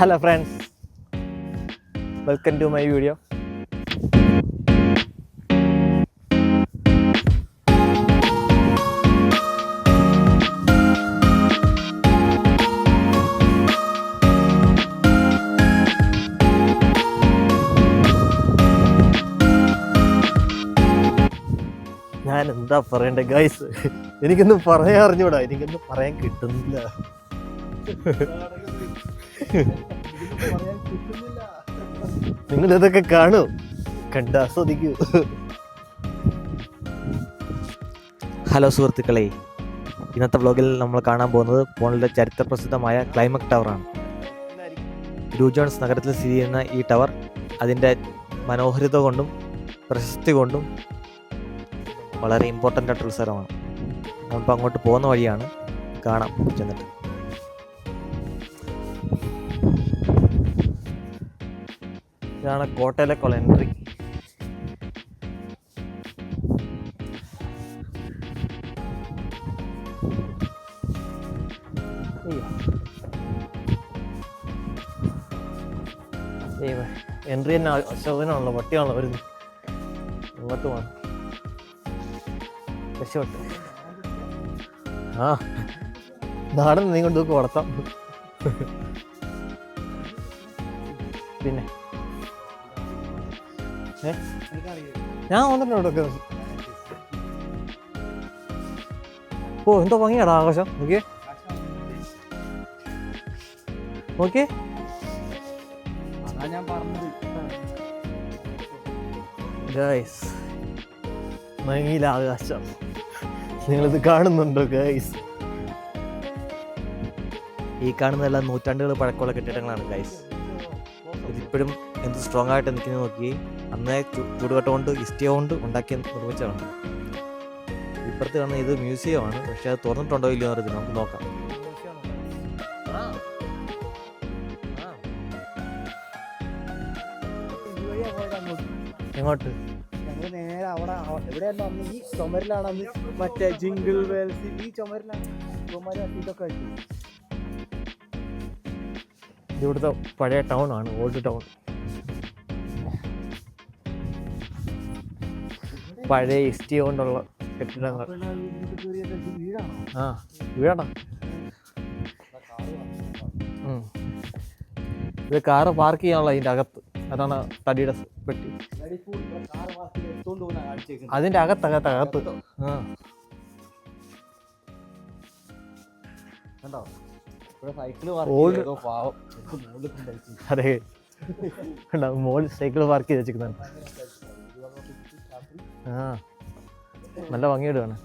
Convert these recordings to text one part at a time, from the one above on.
Hello friends welcome to my video ഞാൻ എന്താ പറയണ്ടേ ഗൈസ് എനിക്കൊന്നും പറയാൻ അറിഞ്ഞൂടാ. എനിക്കൊന്നും പറയാൻ കിട്ടുന്നില്ല. നിങ്ങൾ ഇതൊക്കെ കാണൂ. കണ്ട് ആസ്വദിക്കൂ. ഹലോ സുഹൃത്തുക്കളെ ഇന്നത്തെ വ്ലോഗിൽ നമ്മൾ കാണാൻ പോകുന്നത് പോണിലെ ചരിത്ര പ്രസിദ്ധമായ ക്ലൈമക് ആണ് ഗ്രൂജോൺസ് നഗരത്തിൽ സ്ഥിതി ചെയ്യുന്ന ഈ ടവർ അതിന്റെ മനോഹരിത കൊണ്ടും പ്രശസ്തി കൊണ്ടും വളരെ ഇമ്പോർട്ടന്റ് ആയിട്ടുള്ള സ്ഥലമാണ്. നമ്മളിപ്പോൾ അങ്ങോട്ട് പോകുന്ന വഴിയാണ്. കാണാം ചെന്നിട്ട്. ഇതാണ് കോട്ടയിലെ കൊളൻട്രി. എൻട്രി തന്നെ അശോകനാണല്ലോ പട്ടിയാണല്ലോ വരുന്നത്. ഇങ്ങോട്ട് പോകണം രക്ഷപ്പെട്ട്. ആ നാടൻ നീ കൊണ്ട് വളർത്താം പിന്നെ. ഞാൻ വന്നിട്ടുണ്ട് ഇവിടെ ഓ എന്തോ ഭംഗിയാടാ ആകാശം. നോക്കിയേ. നോക്കിയേ. ഗൈസ് മങ്ങിയില്ല ആകാശം. നിങ്ങളിത് കാണുന്നുണ്ടോ ഗൈസ് ഈ കാണുന്നതെല്ലാം നൂറ്റാണ്ടുകൾ പഴക്കമുള്ള കെട്ടിടങ്ങളാണ് ഗൈസ് ഇതിപ്പോഴും എന്ത് സ്ട്രോങ് ആയിട്ട് നിൽക്കുന്നത് നോക്കി. അന്നേ ചൂടുകട്ട കൊണ്ട് ഇസ്റ്റിയ കൊണ്ട് ഉണ്ടാക്കി നിർമ്മിച്ചതാണ്. ഇപ്പുറത്ത് കാണുന്ന ഇത് മ്യൂസിയം ആണ്. പക്ഷെ അത് തുറന്നിട്ടുണ്ടോ ഇല്ലയോ എന്ന് നമുക്ക് നോക്കാം. എങ്ങോട്ട്? നേരെ അവിടെ അവ- എവിടെയായിരുന്നു അന്ന്? ഈ ചുമരിലാണ് അന്ന് മറ്റേ ജിങ്കിൾ വേൽസ് ഈ ചുമരിലാണ് ചുമര് ഇതൊക്കെ വെച്ചു ഇത് ഇവിടുത്തെ പഴയ ടൗൺ ആണ് ഓൾഡ് ടൗൺ. പഴയ ഇഷ്ടിയ കൊണ്ടുള്ള കെട്ടിടങ്ങൾ. ആ വീടാ ഉം. ഇത് കാറ് പാർക്ക് ചെയ്യാനുള്ള അതിന്റെ അകത്ത്. അതാണ് തടിയുടെ പെട്ടി. അതിന്റെ അകത്ത് അകത്ത് ആ. കൊണ്ടുവച്ചു. അതെ. മോൾ മോളിൽ സൈക്കിൾ പാർക്ക് ചെയ്ത് വെച്ചിരിക്കുന്നതാണ് ആ. നല്ല ഭംഗിയിടുകയാണ്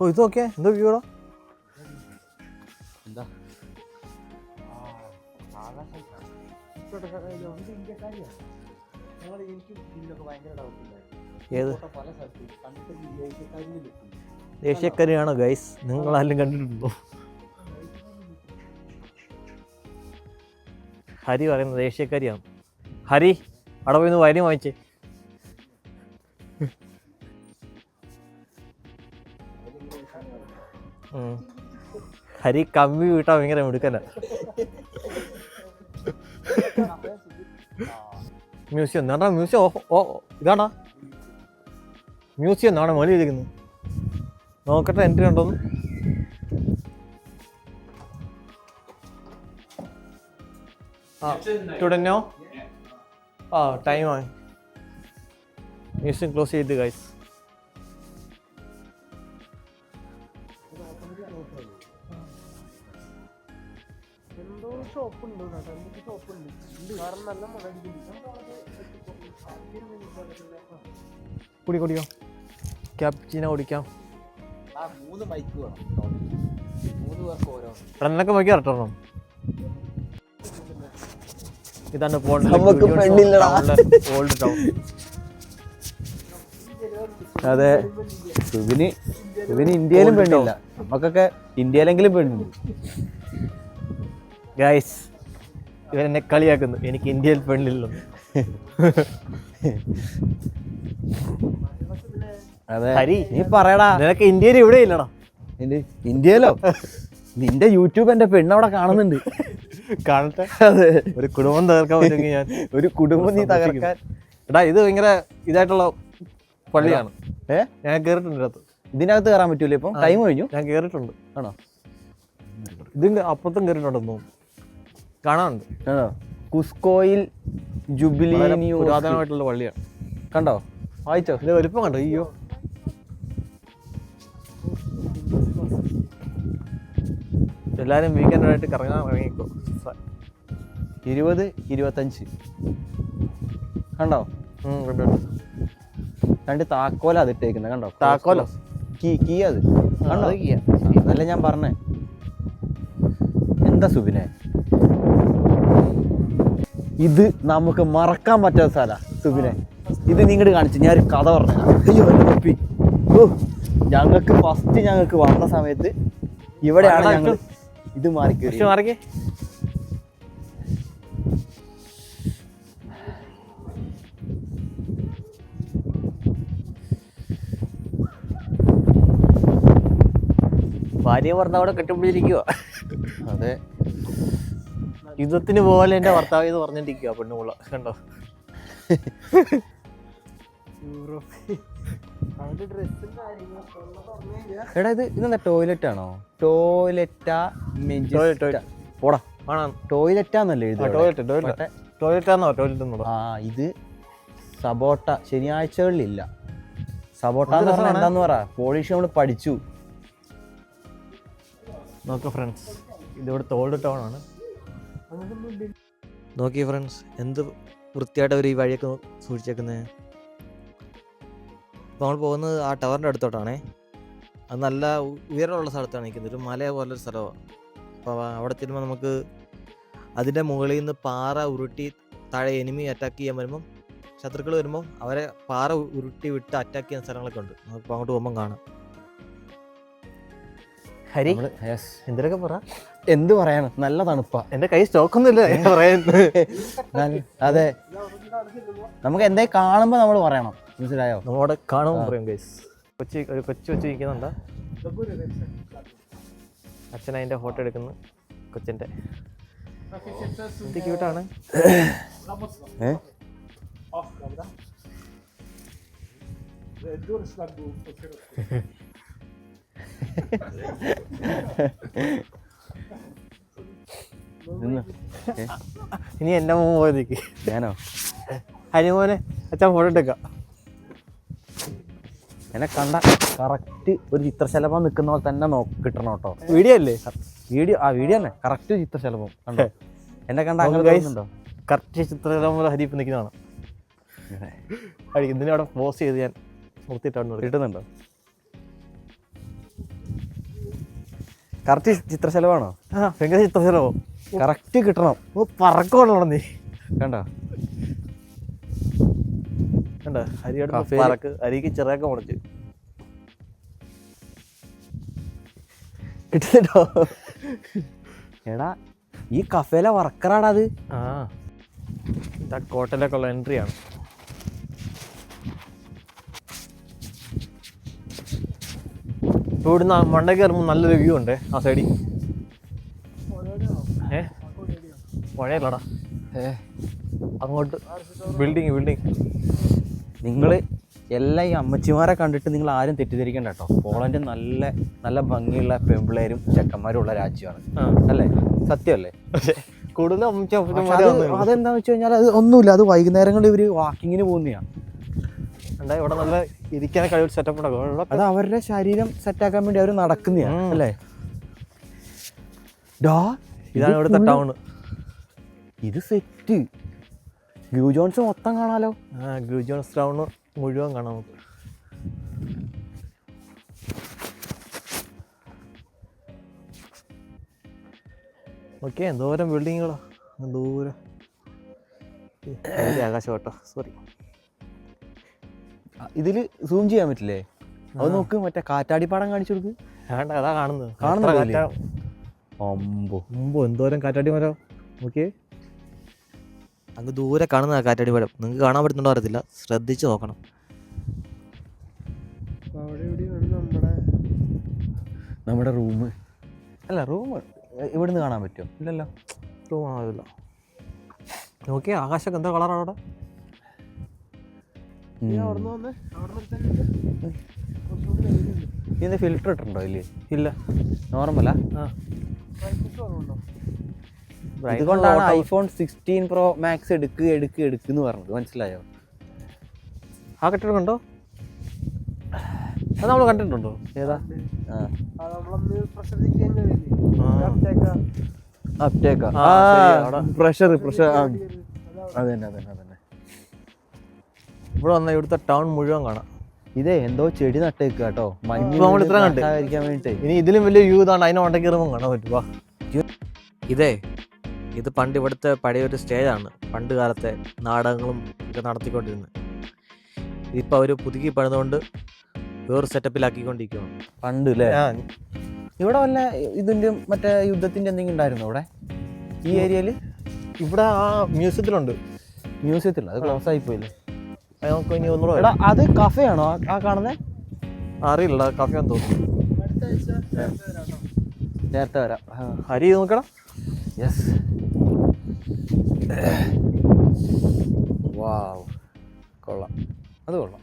ഓ ഇത് ഓക്കെ എന്തോ വ്യൂടാ എന്താ? ഏത്? ദേശീയക്കാരിയാണോ ഗൈസ് നിങ്ങളാരും കണ്ടിട്ടുണ്ടോ? ഹരി പറയുന്നത് ദേശീയക്കാരിയാണ്. ഹരി? അവിടെ പോയി ഒന്ന് വരി വാങ്ങിച്ചേ ഹരി കമ്പി വീട്ടാ ഭയങ്കര മിടുക്കല്ല മ്യൂസിയം എന്നാണ്ടാ മ്യൂസിയം? ഓ ഇതാണ്ടാ മ്യൂസിയം എന്നാണ് മൊഴി ഇരിക്കുന്നത് നോക്കട്ടെ എൻട്രി ഉണ്ടോന്ന്. ആ തുടങ്ങോ ആ ടൈം ആയി. മ്യൂസിയം ക്ലോസ് ചെയ്ത് ഗൈസ് എന്തോ ഷോപ്പ് ഉണ്ട് കേട്ടോ. എന്തൊക്കെ ഷോപ്പ് ഉണ്ട്. കാരണം നല്ല മുളകില്ല കുടി കുടിയോ? ക്യാപ്ചീന കുടിക്കാം. ആ മൂന്ന് ബൈക്ക് വേണം. മൂന്ന് പേർക്ക് ഓരോ നിനക്ക് നോക്കി ഇറട്ടണം ഇതാണ് നമുക്ക് പെണ്ണില്ലടാ. ഓൾഡ് ടൗൺ അതെ. സുബിന് സുബിന് ഇന്ത്യയിലും പെണ്ണില്ല. നമുക്കൊക്കെ ഇന്ത്യയിലെങ്കിലും പെണ്ണുണ്ട്. ഗൈസ് ഇവൻ എന്നെ കളിയാക്കുന്നു. എനിക്ക് ഇന്ത്യയിൽ പെണ്ണില്ലല്ലോ അതെ. ഹരി നീ പറയടാ. നിനക്ക് ഇന്ത്യയിൽ ഇവിടെ ഇല്ലടാ. ഇന്ത്യയിലോ? നിന്റെ യൂട്യൂബ് എന്റെ പെണ്ണവിടെ കാണുന്നുണ്ട്. കാണട്ടെ. അതെ. ഒരു കുടുംബം തകർക്കാൻ പറ്റുമെങ്കിൽ ഞാൻ ഒരു കുടുംബം നീ തകർക്കാൻ. എടാ ഇത് ഭയങ്കര ഇതായിട്ടുള്ള പള്ളിയാണ്. ഏ? ഞാൻ കേറിട്ടുണ്ട് ഇതിനകത്ത്. ഇതിനകത്ത് കയറാൻ പറ്റൂല ഇപ്പം? ടൈം കഴിഞ്ഞു. ഞാൻ കേറിട്ടുണ്ട് ആണോ? ഇതിന്റെ അപ്പുറത്തും കേറിയിട്ടുണ്ടെന്ന് തോന്നുന്നു. കാണാനുണ്ട്. കുസ്കോയിൽ ജുബിലി പുരാതനമായിട്ടുള്ള പള്ളിയാണ്. കണ്ടോ? വായിച്ചോ? ഇതിന്റെ വലിപ്പം കണ്ടോ? അയ്യോ. എല്ലാരും വീക്കെൻഡായിട്ട് കറങ്ങാൻ ഇറങ്ങിക്കോ. ഇരുപത് ഇരുപത്തഞ്ച്. കണ്ടോ. രണ്ട് താക്കോല അത് ഇട്ടേക്കുന്നത് കണ്ടോ? താക്കോലോ? കീ കീ അത്. കണ്ടോ? കീ. അതല്ല ഞാൻ പറഞ്ഞേ. എന്താ സുബിനെ? ഇത് നമുക്ക് മറക്കാൻ പറ്റാത്ത സ്ഥല സുബിനെ. ഇത് നിങ്ങോട് കാണിച്ചു ഞാൻ ഒരു കഥ പറഞ്ഞു അയ്യോ ഓ ഞങ്ങൾക്ക് ഫസ്റ്റ് ഞങ്ങൾക്ക് വന്ന സമയത്ത് ഇവിടെയാണ് ഞങ്ങൾ ഇത് മാറി പക്ഷെ ഭാര്യ മാറിക്കേ ഭാര്യ ഭർത്താവിടെ കെട്ടിപ്പിടിച്ചിരിക്കുക അതെ. യുദ്ധത്തിന് പോലെ എന്റെ ഭർത്താവ് ഇത് പറഞ്ഞിട്ടിരിക്കുക പെണ്ണുമുള്ള. കണ്ടോ? അവന്റെ എടാ ഇത് ഇതെന്താ ടോയ്ലറ്റ് ആണോ? ടോയ്ലറ്റാ പോടാ ടോയ്ലറ്റാന്നല്ലേ ടോയ്ലറ്റ് ടോയ്ലറ്റ് ആ ഇത് സബോട്ട. ശനിയാഴ്ചകളിലില്ല. സബോട്ട എന്ന് പറഞ്ഞാൽ. എന്താന്ന് പറ? പോളിഷ് നമ്മൾ പഠിച്ചു. നോക്ക് ഫ്രണ്ട്സ് ഇതിവിടെ തോൾഡ് ടൗൺ ആണ്. നോക്കി ഫ്രണ്ട്സ് എന്ത് വൃത്തിയായിട്ട് അവർ ഈ വഴിയൊക്കെ സൂക്ഷിച്ചേക്കുന്നത് ഇപ്പോൾ നമ്മൾ പോകുന്നത് ആ ടവറിന്റെ അടുത്തോട്ടാണേ. അത് നല്ല ഉയരമുള്ള സ്ഥലത്താണ് നിൽക്കുന്നത്. ഒരു മല പോലൊരു സ്ഥലമാണ്. അപ്പോൾ അവിടെ ചെല്ലുമ്പോൾ നമുക്ക് അതിന്റെ മുകളിൽ നിന്ന് പാറ ഉരുട്ടി താഴെ എനിമി അറ്റാക്ക് ചെയ്യാൻ വരുമ്പം ശത്രുക്കൾ വരുമ്പം അവരെ പാറ ഉരുട്ടി വിട്ട് അറ്റാക്ക് ചെയ്യുന്ന സ്ഥലങ്ങളൊക്കെ ഉണ്ട്. നമുക്ക് അങ്ങോട്ട് പോകുമ്പം കാണാം. ഹരി എന്തൊക്കെ പറ? എന്ത് പറയാണ് നല്ല തണുപ്പാ. എന്റെ കൈ സ്റ്റോക്കൊന്നുമില്ല. പറയാൻ അതെ. നമുക്ക് എന്തേ കാണുമ്പോ നമ്മൾ പറയണം. മനസ്സിലായോ? നമ്മളവിടെ കാണുമ്പോൾ പറയും ഗൈസ് കൊച്ചി ഒരു കൊച്ചു കൊച്ചു ഇരിക്കുന്നുണ്ടോ അച്ഛൻ അതിന്റെ ഫോട്ടോ എടുക്കുന്നു കൊച്ചിന്റെ. എന്ത് ക്യൂട്ടാണ്. ഇനി എന്റെ മോൻ പോയതേക്ക്. ഞാനോ? ഹനുമോനെ അച്ഛൻ ഫോട്ടോ എടുക്കാം. എന്നെ കണ്ട കറക്റ്റ് ഒരു ചിത്രശലഭം നിൽക്കുന്ന പോലെ തന്നെ നോക്കി കിട്ടണം കേട്ടോ. വീഡിയോ അല്ലേ? വീഡിയോ ആ വീഡിയോ തന്നെ. കറക്റ്റ് ചിത്രശലഭം കണ്ടോ? എന്നെ കണ്ട അങ്ങനെ കറക്റ്റ് ചിത്രകല ഹരിപ്പ് നിൽക്കുന്നതാണ് ഇതിനെ അവിടെ പോസ് ചെയ്ത് ഞാൻ നിർത്തിയിട്ടാണ് കിട്ടുന്നുണ്ടോ? കറക്റ്റ് ചിത്രശലഭമാണോ? ഭയങ്കര ചിത്രശലഭം. കറക്റ്റ് കിട്ടണം. ഓ പറക്കോണോ നീ. കണ്ടോ? കണ്ട? കഫേൽ. പറക്ക് അരിക്ക് ചെറിയൊക്കെ മുളച്ച്. കിട്ടുന്നുണ്ടോ? എടാ ഈ കഫേലെ വർക്കറാടാ അത്. ആ. ഇതാ ഉള്ള എൻട്രി ആണ്. ഇപ്പോൾ ഇവിടുന്ന് മണ്ട കയറുമ്പോൾ നല്ലൊരു വ്യൂ ഉണ്ട് ആ സൈഡിൽ ഏ? പുഴയല്ലടാ. അങ്ങോട്ട്. ബിൽഡിങ് ബിൽഡിങ് നിങ്ങൾ എല്ലാ ഈ അമ്മച്ചിമാരെ കണ്ടിട്ട് നിങ്ങൾ ആരും തെറ്റിദ്ധരിക്കണ്ട കേട്ടോ പോളണ്ട് നല്ല നല്ല ഭംഗിയുള്ള പെമ്പിളേരും ചെക്കന്മാരും ഉള്ള രാജ്യമാണ്. അല്ലേ? സത്യമല്ലേ? കൂടുതൽ അതെന്താന്ന് വെച്ച് കഴിഞ്ഞാൽ അത് ഒന്നുമില്ല. അത് വൈകുന്നേരങ്ങളിൽ ഇവർ വാക്കിങ്ങിന് പോകുന്നതാണ് എന്താ ഇവിടെ നല്ല ഇരിക്കാൻ കഴിവ് സെറ്റപ്പ് ഉണ്ടാക്കും അത് അവരുടെ ശരീരം സെറ്റാക്കാൻ വേണ്ടി അവർ നടക്കുന്നതാണ് അല്ലേ? ഡോ ഇതാണ് ഇവിടുത്തെ തട്ടാവുന്നത് ടൗൺ ഇത് സെറ്റ് ഗ്യൂ ജോൺസ് മൊത്തം കാണാലോ? ആ ഗ്ലൂജോൺസ് ടൗൺ മുഴുവൻ കാണാം നമുക്ക്. ഓക്കെ എന്തോരം ബിൽഡിങ്ങുകളോ ദൂരം ആകാശോട്ടോ സോറി ഇതിൽ സൂം ചെയ്യാൻ പറ്റില്ലേ? അത് നോക്ക് മറ്റേ കാറ്റാടിപ്പാടം കാണിച്ചു കൊടുക്ക്. വേണ്ട അതാ കാണുന്നത്. കാണുന്നു അമ്പോ. അമ്പോ എന്തോരം കാറ്റാടി മരം. ഓക്കെ അങ്ങ് ദൂരെ കാണുന്ന കാറ്റടി പഴം നിങ്ങൾക്ക് കാണാൻ പറ്റുന്നുണ്ടോ അറിയത്തില്ല. ശ്രദ്ധിച്ച് നോക്കണം. നമ്മുടെ നമ്മുടെ റൂം അല്ല റൂം ഇവിടുന്ന് കാണാൻ പറ്റുമോ? ഇല്ലല്ലോ. റൂം ആവില്ല. നോക്കിയ ആകാശമൊക്കെ എന്താ കളറാണ് അവിടെ? ഇതിന് ഫിൽറ്റർ ഇട്ടിട്ടുണ്ടോ ഇല്ലേ? ഇല്ല. നോർമലാ ആ? ഇതുകൊണ്ടാണ് ഐഫോൺ സിക്സ്റ്റീൻ പ്രോ മാക്സ് എടുക്കുക എടുക്കുക എടുക്കുന്നു പറഞ്ഞത്. മനസ്സിലായോ? ആ കെട്ടിടം കണ്ടോ? അത് നമ്മൾ കണ്ടിട്ടുണ്ടോ? ഏതാ? പ്രഷർ. അപ്റ്റേക്കാ. പ്രഷർ പ്രഷർ തന്നെ അതെ തന്നെ അതന്നെ ഇവിടെ വന്ന ഇവിടുത്തെ ടൗൺ മുഴുവൻ കാണാം. ഇതേ എന്തോ ചെടി നട്ടേക്ക് കേട്ടോ. മഞ്ഞ് നമ്മൾ ഇത്ര കണ്ട്. ഇനി ഇതിലും വലിയ വ്യൂ ഇതാണ് അതിനെ ഉണ്ടെങ്കിൽ കാണാൻ പറ്റുക ഇതേ ഇത് പണ്ട് ഇവിടുത്തെ പഴയ ഒരു സ്റ്റേജാണ് പണ്ട് കാലത്തെ നാടകങ്ങളും ഒക്കെ നടത്തിക്കൊണ്ടിരുന്നത് ഇതിപ്പോൾ അവർ പുതുക്കി പണിതുകൊണ്ട് വേറൊരു സെറ്റപ്പിലാക്കിക്കൊണ്ടിരിക്കുകയാണ് പണ്ട് അല്ലേ ഇവിടെ വല്ല ഇതിന്റെ മറ്റേ യുദ്ധത്തിന്റെ എന്തെങ്കിലും ഉണ്ടായിരുന്നു ഇവിടെ ഈ ഏരിയയിൽ ഇവിടെ ആ മ്യൂസിയത്തിലുണ്ട്. മ്യൂസിയത്തിൽ. അത് ക്ലോസ് ആയി പോയില്ലേ അത് നമുക്ക് ഇനി ഒന്നുകൂടെ എടാ അത് കഫയാണോ? ആണോ ആ- കാണുന്നത് അറിയില്ല കഫ എന്ന് തോന്നുന്നു. അടുത്ത ആഴ്ച നേരത്തെ വരാം. കേട്ടോ. നേരത്തെ വരാം ഹരി നോക്കണം യെസ് വാവ്. കൊള്ളാം. അത് കൊള്ളാം.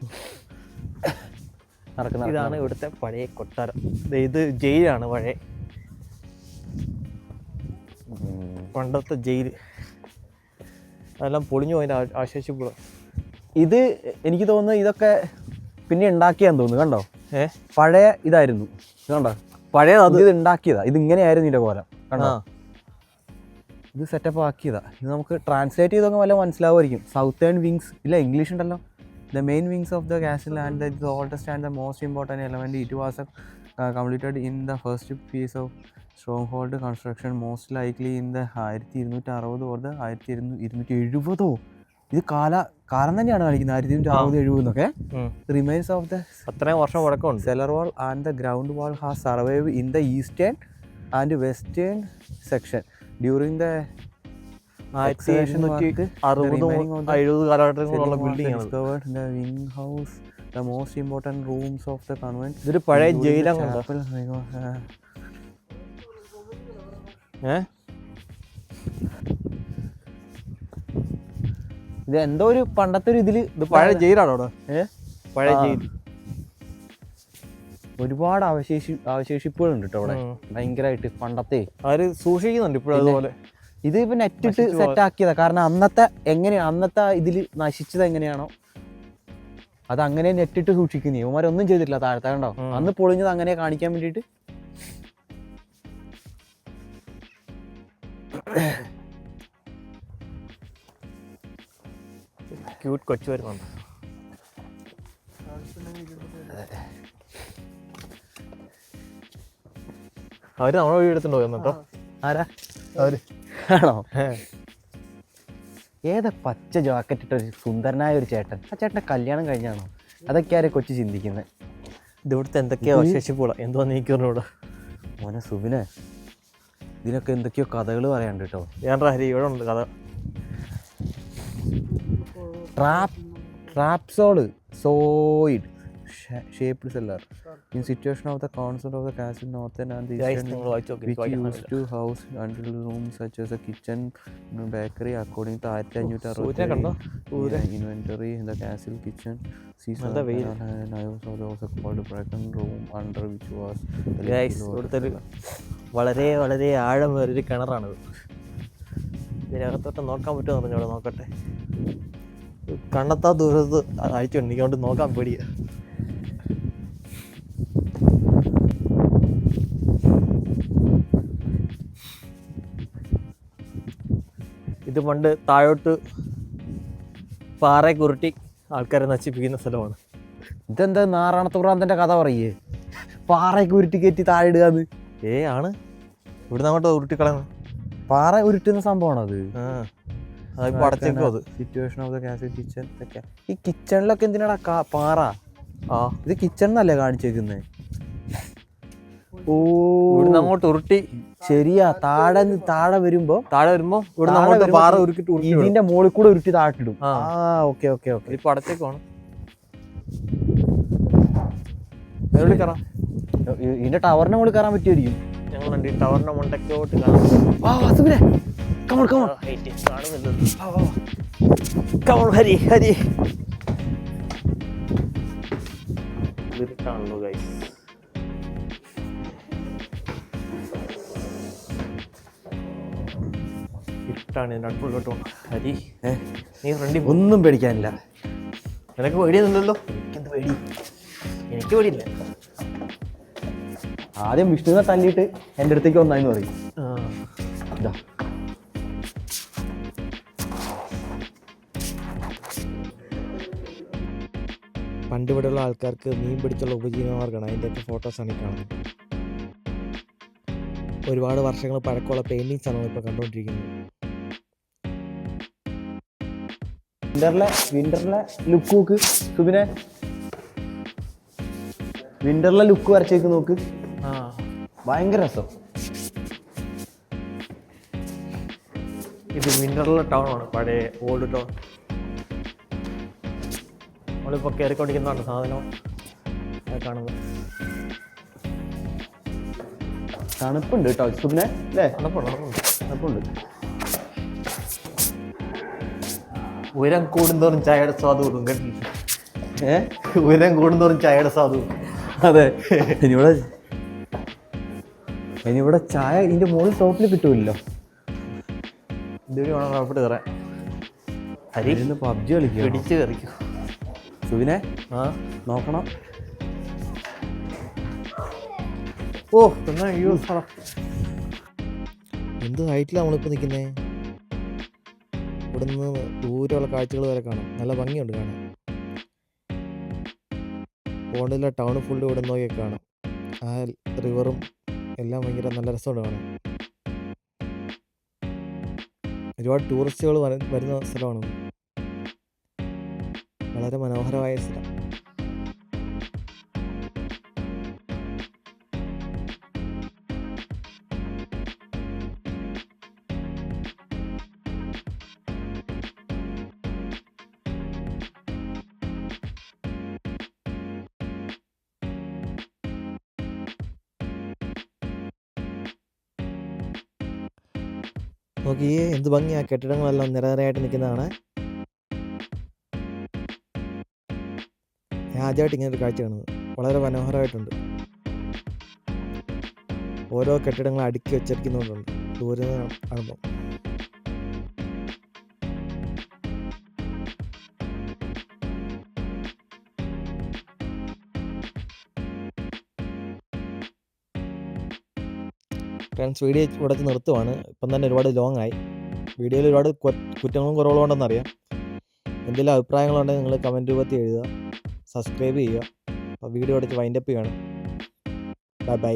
നടക്കുന്ന ഇതാണ് ഇവിടുത്തെ പഴയ കൊട്ടാരം. ഇത് ജയിലാണ് പഴയ. പണ്ടത്തെ ജയിൽ. അതെല്ലാം പൊളിഞ്ഞു പോയതിന്റെ ആശേഷിപ്പുക ഇത് എനിക്ക് തോന്നുന്നു ഇതൊക്കെ പിന്നെ ഉണ്ടാക്കിയാന്ന് തോന്നുന്നു കണ്ടോ? ഏ? പഴയ ഇതായിരുന്നു കണ്ടോ? പഴയ അത്. ഇത് ഉണ്ടാക്കിയതാ. ഇത് ഇങ്ങനെയായിരുന്നു ഇതിന്റെ കോലം കണ്ടോ? ഇത് സെറ്റപ്പ് ആക്കിയതാണ് ഇത് നമുക്ക് ട്രാൻസ്ലേറ്റ് ചെയ്തൊക്കെ വല്ല മനസ്സിലാവുമായിരിക്കും. സൗത്തേൺ വിങ്സ് ഇല്ല ഇംഗ്ലീഷ് ഉണ്ടല്ലോ. The main wings of the castle and the oldest and the most important element it was completed in the first piece of stronghold construction most likely in the ആയിരത്തി ഇരുന്നൂറ്റി അറുപത് or the ആയിരത്തി ഇരുന്നൂ ഇരുന്നൂറ്റി എഴുപതോ? ഇത് കാല കാലം തന്നെയാണ് കാണിക്കുന്നത്. ആയിരത്തി ഇരുന്നൂറ്റി അറുപത് എഴുപത് എന്നൊക്കെ ഉം. റിമൈൻസ് ഓഫ് ദ അത്രയും വർഷം പഴക്കമുണ്ട്. Cellar wall and the ground wall has survive in the eastern and western section. During the ആയിരത്തി എഴുന്നൂറ്റി അറുപത് എഴുപത് കാലഘട്ടത്തിലുള്ള building wing house the most important rooms of the convent ഇതൊരു പഴയ ജയിലാണ് uh, ഏ ഇത് എന്തോ ഒരു പണ്ടത്തെ ഒരു ഇതിൽ ഇത് പഴയ ജയിലാണോ അവിടെ ഏ? പഴയ ജയിൽ ഒരുപാട് അവശേഷി അവശേഷിപ്പുകളുണ്ട് കേട്ടോ അവിടെ. ഭയങ്കരമായിട്ട് പണ്ടത്തെ. അവർ സൂക്ഷിക്കുന്നുണ്ട് ഇപ്പോഴും അതുപോലെ? ഇത് ഇപ്പൊ നെറ്റ് ഇട്ട് സെറ്റ് ആക്കിയതാ. കാരണം അന്നത്തെ എങ്ങനെയാ അന്നത്തെ ഇതിൽ നശിച്ചത് എങ്ങനെയാണോ? അത് അങ്ങനെ നെറ്റിട്ട് സൂക്ഷിക്കുന്നു. ഇവന്മാരൊന്നും ചെയ്തിട്ടില്ല. താഴത്തെ കണ്ടോ? അന്ന് പൊളിഞ്ഞത് അങ്ങനെ കാണിക്കാൻ വേണ്ടിയിട്ട്. ക്യൂട്ട് കൊച്ചു വരുന്നുണ്ട്. അവർ നമ്മളെ വീട് എടുത്തുണ്ടോ എന്നിട്ടോ ആരാ? അവർ. ആണോ? ഏതാ പച്ച ജാക്കറ്റ് ഇട്ട ഒരു സുന്ദരനായ ഒരു ചേട്ടൻ? ആ ചേട്ടന്റെ കല്യാണം കഴിഞ്ഞാണോ? അതൊക്കെ ആരെ കൊച്ചു ചിന്തിക്കുന്നത് ഇതിവിടുത്തെ എന്തൊക്കെയാ അവശേഷിപ്പുകളാ. എന്തോ നീക്കൂടെ മോനെ സുബിനെ ഇതിനൊക്കെ എന്തൊക്കെയോ കഥകൾ പറയാണ്ട് കേട്ടോ ഏണ്ടാ ഹരി ഇവിടെ ഉണ്ട് കഥ. Trap trapezoid. Shaped cellar in situation of the council of the castle north and which used to house under rooms such as a kitchen, you know, bakery, according to ആയിരത്തി അഞ്ഞൂറ്റി? സൂര്യൻ. Inventory in the castle kitchen. Room under which was വളരെ വളരെ ആഴമേറിയൊരു കിണറാണിത്. ഇതിനകത്തോട്ട് നോക്കാൻ പറ്റുമോ പറഞ്ഞോളൂ നോക്കട്ടെ. കണ്ണത്താ ദൂരത്ത് അയച്ചുണ്ട് എനിക്ക് കൊണ്ട് നോക്കാൻ പേടിയാ. ഇത് പണ്ട് താഴോട്ട് പാറയെ കുരുട്ടി ആൾക്കാരെ നശിപ്പിക്കുന്ന സ്ഥലമാണ്. ഇതെന്താ നാറാണത്തുറാന്തന്റെ കഥ പറയേ? പാറയൊക്കെ ഉരുട്ടി കയറ്റി താഴെ ഇടുകന്ന്. ഏ ആണ്. ഇവിടുന്ന് അങ്ങോട്ട് ഉരുട്ടിക്കളയുന്നു പാറ ഉരുട്ടുന്ന സംഭവമാണോ അത്? സിറ്റുവേഷൻ ഓഫ് ദ കിച്ചൺ ഈ കിച്ചണിലൊക്കെ എന്തിനാടാ പാറ? ആ. ഇത് കിച്ചൺ എന്നല്ലേ കാണിച്ചേക്കുന്നത് ഇവിടുന്ന് അങ്ങോട്ട് ഉരുട്ടി. ശരിയാ താഴെ ന്ന് താഴെ വരുമ്പോ താഴെ വരുമ്പോ ഇവിടുന്ന് അങ്ങോട്ട് പാറ ഉരുക്കിട്ട് ഉരുട്ടി വിടും. ഇതിന്റെ മുകളിൽ കൂടെ ഉരുട്ടി താഴ്ത്തിടും ആ. ആ ഓക്കെ ഓക്കെ ഓക്കെ. ഇപ്പൊ അടുത്തേക്ക് എവിടെ കയറാം? ഇതിന്റെ ടവറിന്റെ മുകളിൽ കയറാൻ പറ്റുമായിരിക്കും ഞങ്ങളുണ്ട് ഈ ടവറിന്റെ മുണ്ടക്കോട്ട് കാണാം വാ വാ സുബിനെ. Come on come on height കാണുന്നില്ല. Come on Hari Hari. ഇരുട്ടാണല്ലോ guys ഇരുട്ടാണ് ഇതിന്റെ കേട്ടോ ഹരി നീ ഫ്രണ്ടി ഒന്നും പേടിക്കാനില്ല. നിനക്ക് പേടിയൊന്നുമില്ലല്ലോ? എനിക്കെന്ത് പേടി? എനിക്ക് പേടിയില്ല. ആദ്യം വിഷ്ണുവിനെ തല്ലിയിട്ട് എന്റെ അടുത്തേക്ക് വന്നാന്ന് പറയും. ഇതാ പണ്ട് ഇവിടെയുള്ള ആൾക്കാർക്ക് മീൻ പിടിച്ചുള്ള ഉപജീവനമാർഗമാണ്. അതിന്റെയൊക്കെ ഫോട്ടോസാണ് ഈ കാണുന്നത്. ഒരുപാട് വർഷങ്ങൾ പഴക്കമുള്ള പെയിന്റിങ്സ് ആണ് ഇപ്പോൾ കണ്ടുകൊണ്ടിരിക്കുന്നത്. വിന്ററിലെ വിന്ററിലെ ലുക്ക് നോക്ക് സുബിനെ. വിന്ററിലെ ലുക്ക് വരച്ചേക്ക് നോക്ക്. ഭയങ്കര രസം. ഇത് വിന്ററിലെ ടൗൺ ആണ് പഴയ ഓൾഡ് ടൗൺ നമ്മളിപ്പോൾ കയറിക്കൊണ്ടിരിക്കുന്നതാണ് സാധനം. കാണുന്നത്. തണുപ്പുണ്ട് കേട്ടോ സുബിനെ അല്ലേ? തണുപ്പുണ്ട് തണുപ്പുണ്ട്. തണുപ്പുണ്ട്. ഉയരം കൂടുന്തോറും ചായയുടെ സ്വാദ് കൂടും കേട്ടിട്ടുണ്ട് ഏഹ് ഉയരം കൂടുന്തോറും ചായയുടെ സ്വാദ് കൂടും. അതെ. ഇനിയിവിടെ ഇനിയിവിടെ ചായ ഇതിന്റെ മുകളിൽ ടോപ്പിൽ കിട്ടൂല്ലോ ഇതുവഴി വേണം റോപ്പിട്ട് കയറാൻ ഹരി ഇന്ന് പബ്ജി കളിക്കും പിടിച്ച് കയറിക്കും സുവിനെ ആ? നോക്കണം. ഓ എന്നാ അയ്യോ സാറ എന്ത് ഹൈറ്റിലാണ് നമ്മളിപ്പോൾ നിൽക്കുന്നേ ഇവിടെ നിന്ന് ദൂരെയുള്ള കാഴ്ചകൾ വരെ കാണാം. നല്ല ഭംഗിയുണ്ട് കാണാൻ. പോണ്ടിലെ ടൗൺ ഫുള്ള് ഇവിടെ നോക്കിയാൽ കാണാം. ആ റിവറും എല്ലാം ഭയങ്കര നല്ല രസമുണ്ട് കാണാൻ. ഒരുപാട് ടൂറിസ്റ്റുകൾ വരുന്ന സ്ഥലമാണ്. വളരെ മനോഹരമായ സ്ഥലം. നോക്കിയേ എന്ത് ഭംഗിയാ. കെട്ടിടങ്ങളെല്ലാം നിരനിരയായിട്ട് നിൽക്കുന്നതാണ്. ഞാൻ ആദ്യമായിട്ട് ഇങ്ങനെ ഒരു കാഴ്ച കാണുന്നത്. വളരെ മനോഹരമായിട്ടുണ്ട്. ഓരോ കെട്ടിടങ്ങൾ അടുക്കി വെച്ചിരിക്കുന്നതുകൊണ്ട് ദൂരെ കാണുമ്പോൾ ഫ്രണ്ട്സ് വീഡിയോ ഇവിടെ നിർത്തുവാണ്. ഇപ്പം തന്നെ ഒരുപാട് ലോങ് ആയി. വീഡിയോയിൽ ഒരുപാട് കുറ്റങ്ങളും കുറവുകളും ഉണ്ടെന്നറിയാം. എന്തെങ്കിലും അഭിപ്രായങ്ങളുണ്ടെങ്കിൽ നിങ്ങൾ കമന്റ് രൂപത്തിൽ എഴുതുക. സബ്സ്ക്രൈബ് ചെയ്യുക. അപ്പോൾ വീഡിയോ എടുത്ത് വൈൻഡപ്പ് ചെയ്യണം ബൈ ബൈ